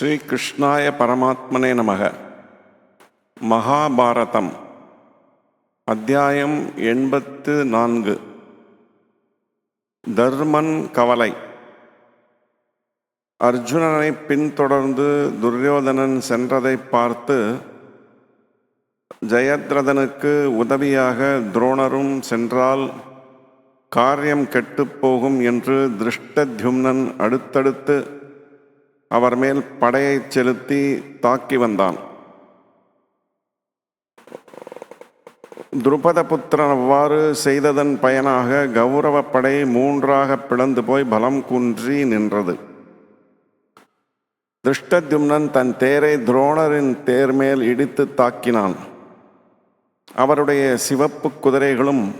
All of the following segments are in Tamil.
ஸ்ரீகிருஷ்ணாய பரமாத்மனே நமக. மகாபாரதம். அத்தியாயம் எண்பத்து நான்கு. தர்மன் கவலை. அர்ஜுனனை பின்தொடர்ந்து துரியோதனன் சென்றதை பார்த்து ஜெயத்ரதனுக்கு உதவியாக துரோணரும் சென்றால் காரியம் கெட்டுப்போகும் என்று திருஷ்டத்யும்னன் அடுத்தடுத்து அவர் மேல் படையை செலுத்தி தாக்கி வந்தான். துருபதபுத்திரன் அவ்வாறு செய்ததன் பயனாக கௌரவப் படை மூன்றாக பிளந்து போய் பலம் குன்றி நின்றது. திருஷ்டத்யும்னன் தன் தேரை துரோணரின் தேர் மேல் இடித்து தாக்கினான். அவருடைய சிவப்பு குதிரைகளும்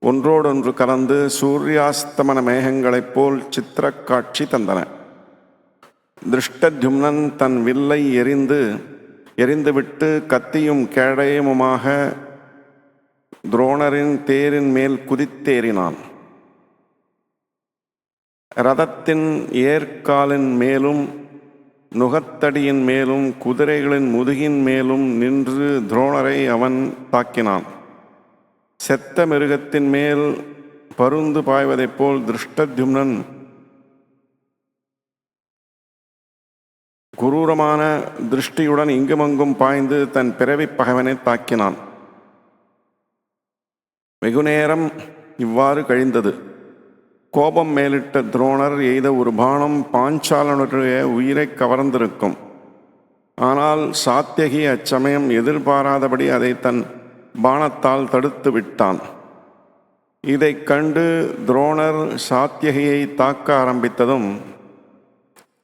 ஒன்றோடொன்று கலந்து சூரியாஸ்தமன மேகங்களைப் போல் சித்திரக்காட்சி தந்தன. திருஷ்டத்யும்னன் தன் வில்லை எரிந்து எரிந்துவிட்டு கத்தியும் கேடயமுமாக துரோணரின் தேரின் மேல் குதித்தேறினான். ரதத்தின் ஏற்காலின் மேலும் நுகத்தடியின் மேலும் குதிரைகளின் முதுகின் மேலும் நின்று துரோணரை அவன் தாக்கினான். செத்த மிருகத்தின் மேல் பருந்து பாய்வதைப் போல் திருஷ்டத்யும்னன் குரூரமான திருஷ்டியுடன் இங்குமங்கும் பாய்ந்து தன் பிறவி பகவனை தாக்கினான். வெகுநேரம் இவ்வாறு கழிந்தது. கோபம் மேலிட்ட துரோணர் எய்த ஒரு பானம் பாஞ்சாலனுடைய உயிரை கவர்ந்திருக்கும். ஆனால் சாத்தியகி அச்சமயம் எதிர்பாராதபடி அதை தன் பானத்தால் தடுத்து விட்டான். இதைக் கண்டு துரோணர் சாத்தியகியை தாக்க ஆரம்பித்ததும்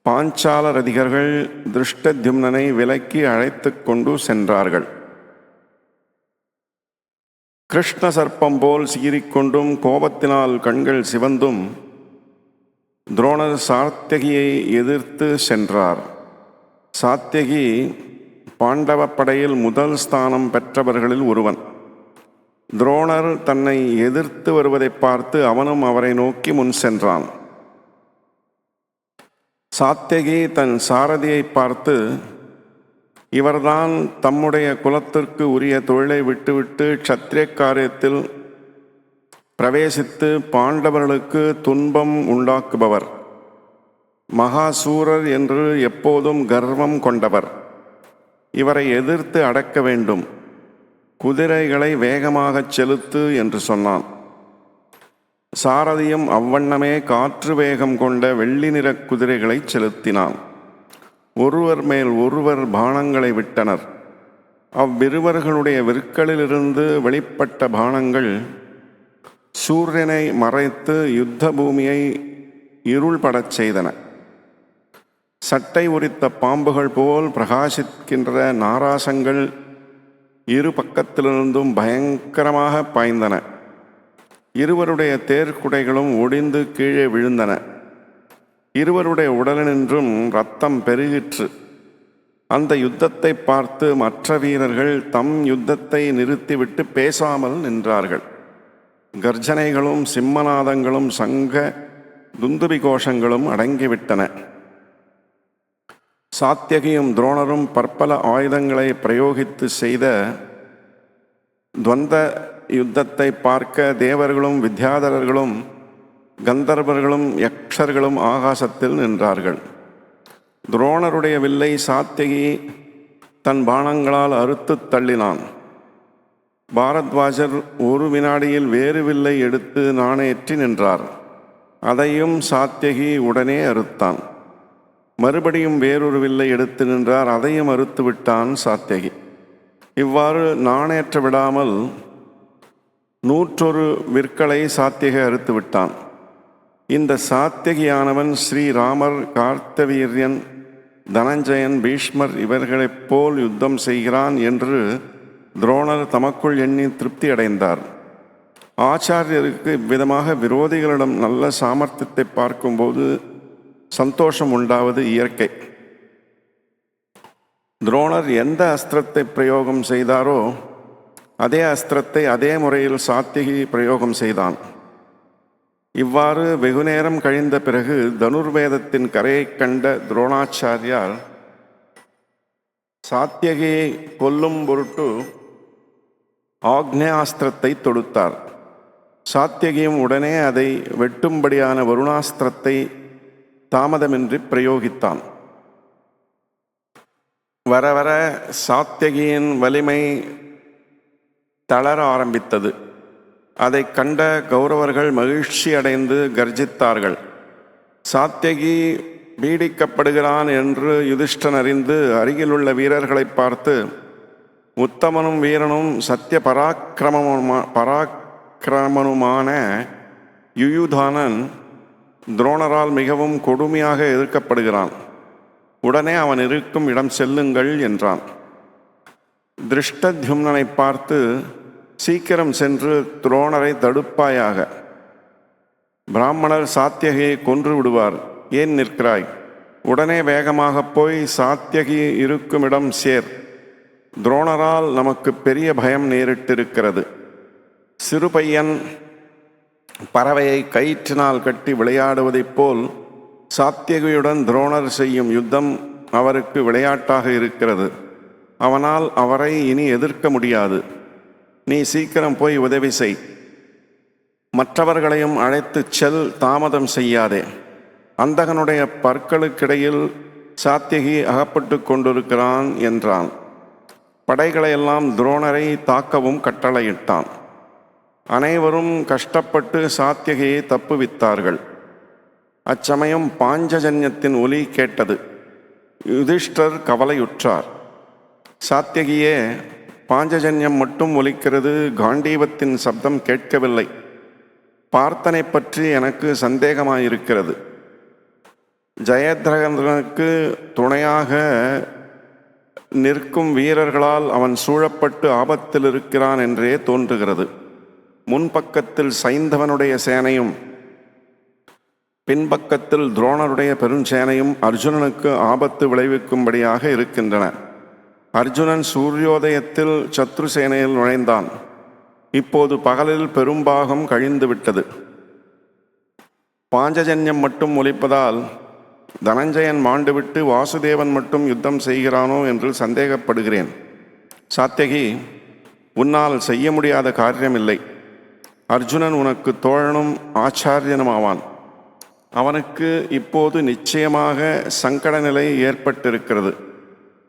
பாஞ்சால ரதிகர்கள் திருஷ்டத்யும்னனை விலக்கி அழைத்து கொண்டு சென்றார்கள். கிருஷ்ண சர்ப்பம் போல் சீறிக்கொண்டும் கோபத்தினால் கண்கள் சிவந்தும் துரோணர் சாத்தியகியை எதிர்த்து சென்றார். சாத்தியகி பாண்டவ படையில் முதல் ஸ்தானம் பெற்றவர்களில் ஒருவன். துரோணர் தன்னை எதிர்த்து வருவதை பார்த்து அவனும் அவரை நோக்கி முன் சென்றான். சாத்தியகி தன் சாரதியை பார்த்து இவர்தான் தம்முடைய குலத்திற்கு உரிய தொழிலை விட்டுவிட்டு க்ஷத்ரிய காரியத்தில் பிரவேசித்து பாண்டவர்களுக்கு துன்பம் உண்டாக்குபவர். மகாசூரர் என்று எப்போதும் கர்வம் கொண்டவர். இவரை எதிர்த்து அடக்க வேண்டும். குதிரைகளை வேகமாகச் செலுத்து என்று சொன்னான். சாரதியும் அவ்வண்ணமே காற்று வேகம் கொண்ட வெள்ளி நிறக் குதிரைகளை செலுத்தினான். ஒருவர் மேல் ஒருவர் பானங்களை விட்டனர். அவ்விருவர்களுடைய விற்களிலிருந்து வெளிப்பட்ட பானங்கள் சூரியனை மறைத்து யுத்த பூமியை இருள்படச் செய்தன. சட்டை உரித்த பாம்புகள் போல் பிரகாசிக்கின்ற நாராசங்கள் இரு பக்கத்திலிருந்தும் பயங்கரமாக பாய்ந்தன. இருவருடைய தேர்க்குடைகளும் ஒடிந்து கீழே விழுந்தன. இருவருடைய உடலினின்றும் ரத்தம் பெருகிற்று. அந்த யுத்தத்தை பார்த்து மற்ற வீரர்கள் தம் யுத்தத்தை நிறுத்திவிட்டு பேசாமல் நின்றார்கள். கர்ஜனைகளும் சிம்மநாதங்களும் சங்க துந்துபி கோஷங்களும் அடங்கிவிட்டன. சாத்தியகியும் துரோணரும் பற்பல ஆயுதங்களை பிரயோகித்து செய்த துவந்த யுத்தத்தை பார்க்க தேவர்களும் வித்யாதரர்களும் கந்தர்வர்களும் யக்ஷர்களும் ஆகாசத்தில் நின்றார்கள். துரோணருடைய வில்லை சாத்தியகி தன் பானங்களால் அறுத்து தள்ளினான். பாரத்வாஜர் ஒரு வினாடியில் வேறு வில்லை எடுத்து நாணேற்றி நின்றார். அதையும் சாத்தியகி உடனே அறுத்தான். மறுபடியும் வேறொரு வில்லை எடுத்து நின்றார். அதையும் அறுத்து விட்டான் சாத்தியகி இவ்வாறு நாணேற்ற விடாமல் நூற்றொரு விற்களை சாத்தியகை அறுத்து விட்டான் இந்த சாத்தியகியானவன் ஸ்ரீராமர் கார்த்தவீரியன் தனஞ்சயன் பீஷ்மர் இவர்களைப் போல் யுத்தம் செய்கிறான் என்று துரோணர் தமக்குள் எண்ணி திருப்தி அடைந்தார். ஆச்சாரியருக்கு இவ்விதமாக விரோதிகளிடம் நல்ல சாமர்த்தியத்தை பார்க்கும்போது சந்தோஷம் உண்டாவது இயற்கை. துரோணர் எந்த அஸ்திரத்தை பிரயோகம் செய்தாரோ அதே அஸ்திரத்தை அதே முறையில் சாத்திகி பிரயோகம் செய்தான். இவ்வாறு வெகுநேரம் கழிந்த பிறகு தனுர்வேதத்தின் கரையைக் கண்ட துரோணாச்சாரியார் சாத்தியகியை கொல்லும் பொருட்டு ஆக்னேயாஸ்திரத்தை தொடுத்தார். சாத்தியகியும் உடனே அதை வெட்டும்படியான வருணாஸ்திரத்தை தாமதமின்றி பிரயோகித்தான். வர வர சாத்தியகியின் வலிமை தளர ஆரம்பித்தது. அதை கண்ட கௌரவர்கள் மகிழ்ச்சி அடைந்து கர்ஜித்தார்கள். சாத்தியகி பீடிக்கப்படுகிறான் என்று யுதிஷ்டன் அறிந்து அருகிலுள்ள வீரர்களை பார்த்து உத்தமனும் வீரனும் சத்திய பராக்கிரமமா பராக்கிரமனுமான யுயுதானன் துரோணரால் மிகவும் கொடுமையாக எதிர்க்கப்படுகிறான். உடனே அவன் இருக்கும் இடம் செல்லுங்கள் என்றான். திருஷ்டத்யும்னனை பார்த்து சீக்கிரம் சென்று துரோணரை தடுப்பாயாக. பிராமணர் சாத்தியகியை கொன்று விடுவார். ஏன் நிற்கிறாய்? உடனே வேகமாக போய் சாத்தியகி இருக்குமிடம் சேர். துரோணரால் நமக்கு பெரிய பயம் நேரிட்டிருக்கிறது. சிறு பையன் பறவையை கயிற்றினால் கட்டி விளையாடுவதைப் போல் சாத்தியகியுடன் துரோணர் செய்யும் யுத்தம் அவருக்கு விளையாட்டாக இருக்கிறது. அவனால் அவரை இனி எதிர்க்க முடியாது. நீ சீக்கிரம் போய் உதவி செய். மற்றவர்களையும் அழைத்துச் செல் தாமதம் செய்யாதே. அந்தகனுடைய பற்களுக்கிடையில் சாத்தியகி அகப்பட்டு கொண்டிருக்கிறான் என்றான். படைகளையெல்லாம் துரோணரை தாக்கவும் கட்டளையிட்டான். அனைவரும் கஷ்டப்பட்டு சாத்தியகியை தப்புவித்தார்கள். அச்சமயம் பாஞ்சஜன்யத்தின் ஒலி கேட்டது. யுதிஷ்டர் கவலையுற்றார். சாத்தியகியே பாஞ்சஜன்யம் மட்டும் ஒலிக்கிறது காண்டீபத்தின் சப்தம் கேட்கவில்லை. பார்த்தனை பற்றி எனக்கு சந்தேகமாயிருக்கிறது. ஜெயத்ரகனுக்கு துணையாக நிற்கும் வீரர்களால் அவன் சூழப்பட்டு ஆபத்தில் இருக்கிறான் என்றே தோன்றுகிறது. முன்பக்கத்தில் சைந்தவனுடைய சேனையும் பின்பக்கத்தில் துரோணருடைய பெருஞ்சேனையும் அர்ஜுனனுக்கு ஆபத்து விளைவிக்கும்படியாக இருக்கின்றன. அர்ஜுனன் சூரியோதயத்தில் சத்ரு சேனையில் நுழைந்தான். இப்போது பகலில் பெரும்பாகம் கழிந்து விட்டது பாஞ்சஜன்யம் மட்டும் ஒலிப்பதால் தனஞ்சயன் மாண்டுவிட்டு வாசுதேவன் மட்டும் யுத்தம் செய்கிறானோ என்று சந்தேகப்படுகிறேன். சாத்தியகி உன்னால் செய்ய முடியாத காரியமில்லை. அர்ஜுனன் உனக்கு தோழனும் ஆச்சாரியனுமாவான். அவனுக்கு இப்போது நிச்சயமாக சங்கட நிலை ஏற்பட்டிருக்கிறது.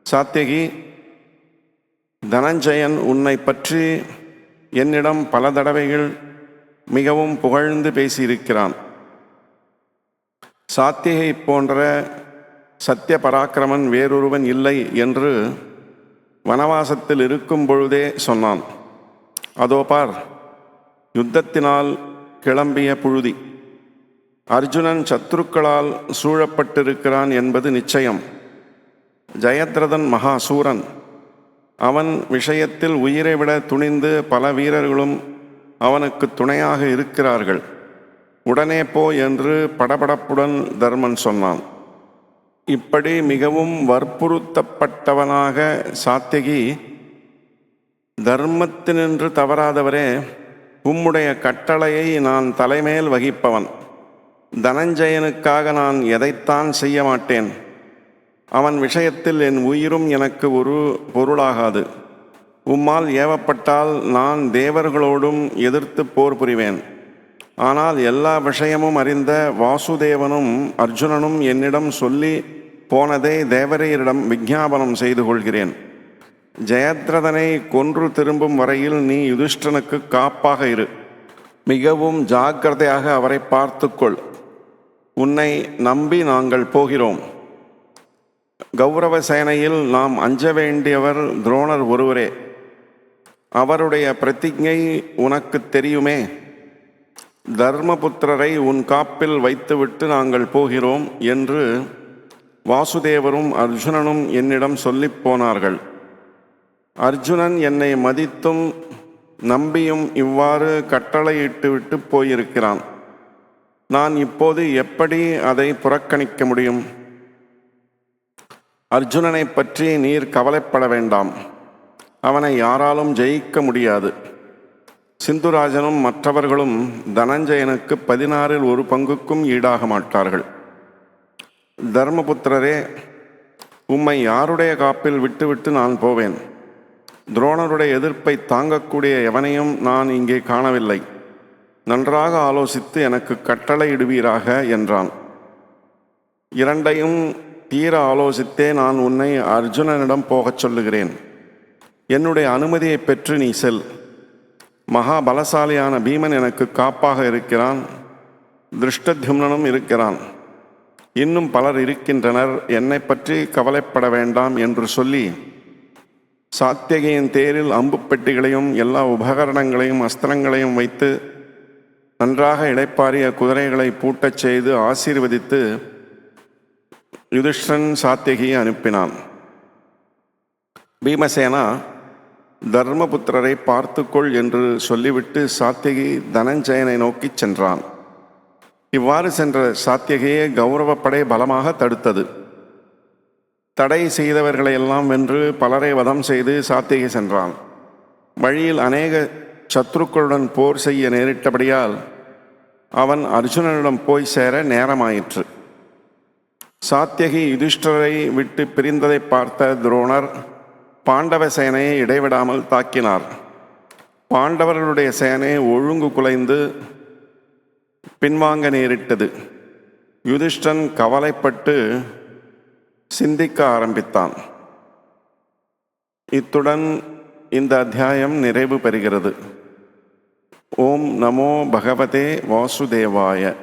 சாத்தியகி தனஞ்சயன் உன்னை பற்றி என்னிடம் பல தடவைகள் மிகவும் புகழ்ந்து பேசியிருக்கிறான். சாத்தியகை போன்ற சத்திய பராக்கிரமன் வேறொருவன் இல்லை என்று வனவாசத்தில் இருக்கும் பொழுதே சொன்னான். அதோ பார் யுத்தத்தினால் கிளம்பிய புழுதி. அர்ஜுனன் சத்துருக்களால் சூழப்பட்டிருக்கிறான் என்பது நிச்சயம். ஜெயத்ரதன் மகாசூரன் அவன் விஷயத்தில் உயிரை விட துணிந்து பல வீரர்களும் அவனுக்கு துணையாக இருக்கிறார்கள். உடனே போ என்று படபடப்புடன் தர்மன் சொன்னான். இப்படி மிகவும் வற்புறுத்தப்பட்டவனாக சாத்தியகி தர்மத்தினின்று தவறாதவரே உம்முடைய கட்டளையை நான் தலைமேல் வகிப்பவன். தனஞ்சயனுக்காக நான் எதைத்தான் செய்ய மாட்டேன்? அவன் விஷயத்தில் என் உயிரும் எனக்கு ஒரு பொருளாகாது. உம்மால் ஏவப்பட்டால் நான் தேவர்களோடும் எதிர்த்து போர் புரிவேன். ஆனால் எல்லா விஷயமும் அறிந்த வாசுதேவனும் அர்ஜுனனும் என்னிடம் சொல்லி போனதை தேவரையரிடம் விஞ்ஞாபனம் செய்து கொள்கிறேன். ஜெயத்ரதனை கொன்று திரும்பும் வரையில் நீ யுதிஷ்டனுக்கு காப்பாக இரு. மிகவும் ஜாக்கிரதையாக அவரை பார்த்துக்கொள். உன்னை நம்பி நாங்கள் போகிறோம். கௌரவ சேனையில் நாம் அஞ்ச வேண்டியவர் துரோணர் ஒருவரே. அவருடைய பிரதிஜை உனக்கு தெரியுமே. தர்மபுத்திரரை உன் காப்பில் வைத்துவிட்டு நாங்கள் போகிறோம் என்று வாசுதேவரும் அர்ஜுனனும் என்னிடம் சொல்லிப் போனார்கள். அர்ஜுனன் என்னை மதித்தும் நம்பியும் இவ்வாறு கட்டளையிட்டுவிட்டு போயிருக்கிறான். நான் இப்போது எப்படி அதை புறக்கணிக்க முடியும்? அர்ஜுனனை பற்றி நீர் கவலைப்பட வேண்டாம். அவனை யாராலும் ஜெயிக்க முடியாது. சிந்துராஜனும் மற்றவர்களும் தனஞ்சயனுக்கு பதினாறில் ஒரு பங்குக்கும் ஈடாக மாட்டார்கள். தர்மபுத்திரரே உம்மை யாருடைய காப்பில் விட்டுவிட்டு நான் போவேன். துரோணருடைய எதிர்ப்பை தாங்கக்கூடிய எவனையும் நான் இங்கே காணவில்லை. நன்றாக ஆலோசித்து எனக்கு கட்டளையிடுவீராக என்றான். இரண்டையும் தீர ஆலோசித்தே நான் உன்னை அர்ஜுனனிடம் போகச் சொல்லுகிறேன். என்னுடைய அனுமதியை பெற்று நீ செல். மகா பலசாலியான பீமன் எனக்கு காப்பாக இருக்கிறான். திருஷ்டத்யும்னனும் இருக்கிறான். இன்னும் பலர் இருக்கின்றனர். என்னை பற்றி கவலைப்பட வேண்டாம் என்று சொல்லி சாத்தியகையின் தேரில் அம்பு பெட்டிகளையும் எல்லா உபகரணங்களையும் அஸ்திரங்களையும் வைத்து நன்றாக இடைப்பாரிய குதிரைகளை பூட்டச் செய்து ஆசீர்வதித்து யுதிஷ்டன் சாத்தியகியை அனுப்பினான். பீமசேனா தர்மபுத்திரரை பார்த்துக்கொள் என்று சொல்லிவிட்டு சாத்தியகி தனஞ்சயனை நோக்கிச் சென்றான். இவ்வாறு சென்ற சாத்தியகையை கௌரவப்படை பலமாக தடுத்தது. தடை செய்தவர்களையெல்லாம் வென்று பலரை வதம் செய்து சாத்தியகி சென்றான். வழியில் அநேக சத்ருக்களுடன் போர் செய்ய நேரிட்டபடியால் அவன் அர்ஜுனனிடம் போய் சேர நேரமாயிற்று. சாத்தியகி யுதிஷ்டரை விட்டு பிரிந்ததை பார்த்த துரோணர் பாண்டவ சேனையை இடைவிடாமல் தாக்கினார். பாண்டவர்களுடைய சேனை ஒழுங்கு குலைந்து பின்வாங்க நேரிட்டது. யுதிஷ்டன் கவலைப்பட்டு சிந்திக்க ஆரம்பித்தான். இத்துடன் இந்த அத்தியாயம் நிறைவு பெறுகிறது. ஓம் நமோ பகவதே வாசுதேவாய.